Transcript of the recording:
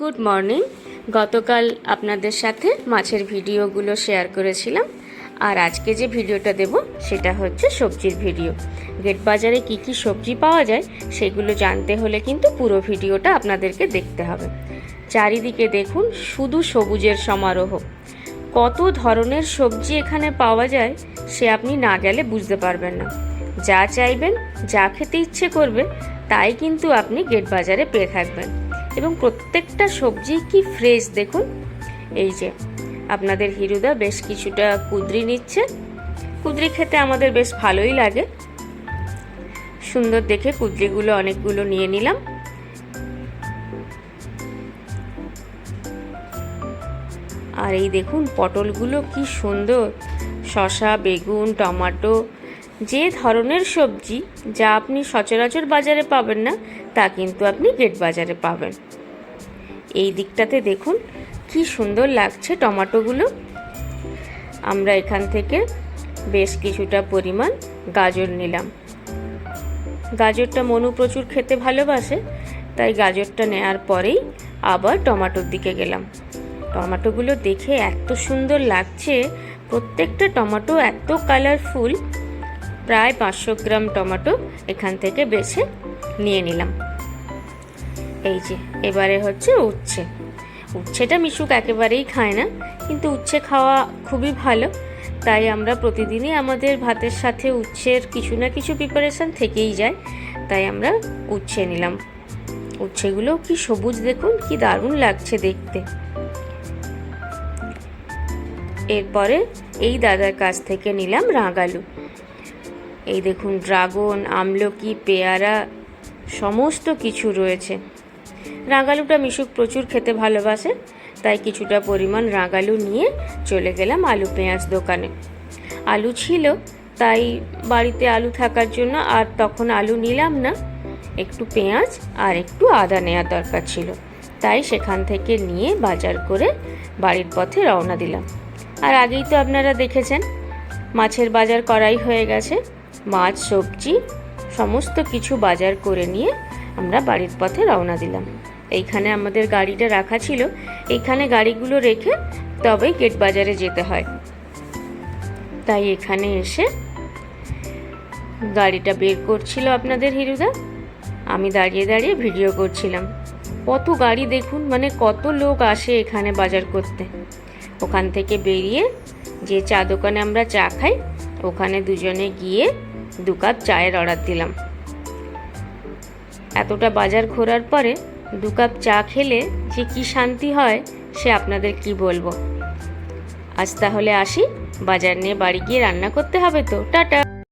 Good morning গতকাল আপনাদের সাথে মাছের ভিডিওগুলো শেয়ার করেছিলাম। আর আজকে যে ভিডিওটা দেব, সেটা হচ্ছে সবজির ভিডিও। গেট বাজারে কি কি সবজি পাওয়া যায়, সেগুলো জানতে হলে কিন্তু পুরো ভিডিওটা আপনাদেরকে দেখতে হবে। চারিদিকে দেখুন, শুধু সবুজের সমারোহ। কত ধরনের সবজি এখানে পাওয়া যায়, সে আপনি না গেলে বুঝতে পারবেন না। যা চাইবেন, যা খেতে ইচ্ছে করবে, তাই কিন্তু আপনি গেট বাজারে পেয়ে থাকবেন। এবং প্রত্যেকটা সবজি কি ফ্রেশ দেখুন। এই যে, আপনাদের হিরুদা বেশ কিছুটা কুদরি নিচ্ছে। কুদরি খেতে আমাদের বেশ ভালোই লাগে। সুন্দর দেখে কুদরিগুলো অনেকগুলো নিয়ে নিলাম। আর এই দেখুন, পটলগুলো কি সুন্দর। শসা, বেগুন, টমাটো যে ধরনের সবজি যা আপনি সচরাচর বাজারে পাবেন না, তা কিন্তু আপনি গেট বাজারে পাবেন। এই দিকটাতে দেখুন, কি সুন্দর লাগছে টমাটোগুলো। আমরা এখান থেকে বেশ কিছুটা পরিমাণ গাজর নিলাম। গাজরটা মনু প্রচুর খেতে ভালোবাসে, তাই গাজরটা নেওয়ার পরেই আবার টমাটোর দিকে গেলাম। টমাটোগুলো দেখে এত সুন্দর লাগছে, প্রত্যেকটা টমাটো এত কালারফুল প্রায় পাঁচশো গ্রাম টমেটো এখান থেকে বেছে নিয়ে নিলাম। এই যে, এবারে হচ্ছে উচ্ছে। উচ্ছেটা মিশুক একেবারেই খায় না, কিন্তু উচ্ছে খাওয়া খুবই ভালো। তাই আমরা প্রতিদিনই আমাদের ভাতের সাথে উচ্ছের কিছু না কিছু প্রিপারেশান থেকেই যায়, তাই আমরা উচ্ছে নিলাম। উচ্ছেগুলো কি সবুজ দেখুন, কি দারুণ লাগছে দেখতে। এরপরে এই দাদার কাছ থেকে নিলাম রাগালু এই দেখুন, ড্রাগন, আমলকি, পেয়ারা, সমস্ত কিছু রয়েছে। রাগালুটা মিশুক প্রচুর খেতে ভালোবাসে, তাই কিছুটা পরিমাণ রাগালু নিয়ে চলে গেলাম আলু পেঁয়াজ দোকানে। আলু ছিল, তাই বাড়িতে আলু থাকার জন্য আর তখন আলু নিলাম না। একটু পেঁয়াজ আর একটু আদা নেওয়ার দরকার ছিল, তাই সেখান থেকে নিয়ে বাজার করে বাড়ির পথে রওনা দিলাম। আর আগেই তো আপনারা দেখেছেন, মাছের বাজার করাই হয়ে গেছে। মাছ, সবজি, সমস্ত কিছু বাজার করে নিয়ে আমরা বাড়ির পথে রওনা দিলাম। এইখানে আমাদের গাড়িটা রাখা ছিল। এইখানে গাড়িগুলো রেখে তবেই গেট বাজারে যেতে হয়। তাই এখানে এসে গাড়িটা বের করছিল আপনাদের হিরুদা। আমি দাঁড়িয়ে দাঁড়িয়ে ভিডিও করছিলাম। কত গাড়ি দেখুন মানে কত লোক আসে এখানে বাজার করতে। ওখান থেকে বেরিয়ে যে চা দোকানে আমরা চা খাই, ওখানে দুজনে গিয়ে দু কাপ চায়ের অর্ডার দিলাম। এতটা বাজার ঘোরার পরে দু কাপ চা খেলে যে কি শান্তি হয়, সে আপনাদের কি বলব? আজ তাহলে আসি, বাজার নিয়ে বাড়ি গিয়ে রান্না করতে হবে তো। টাটা!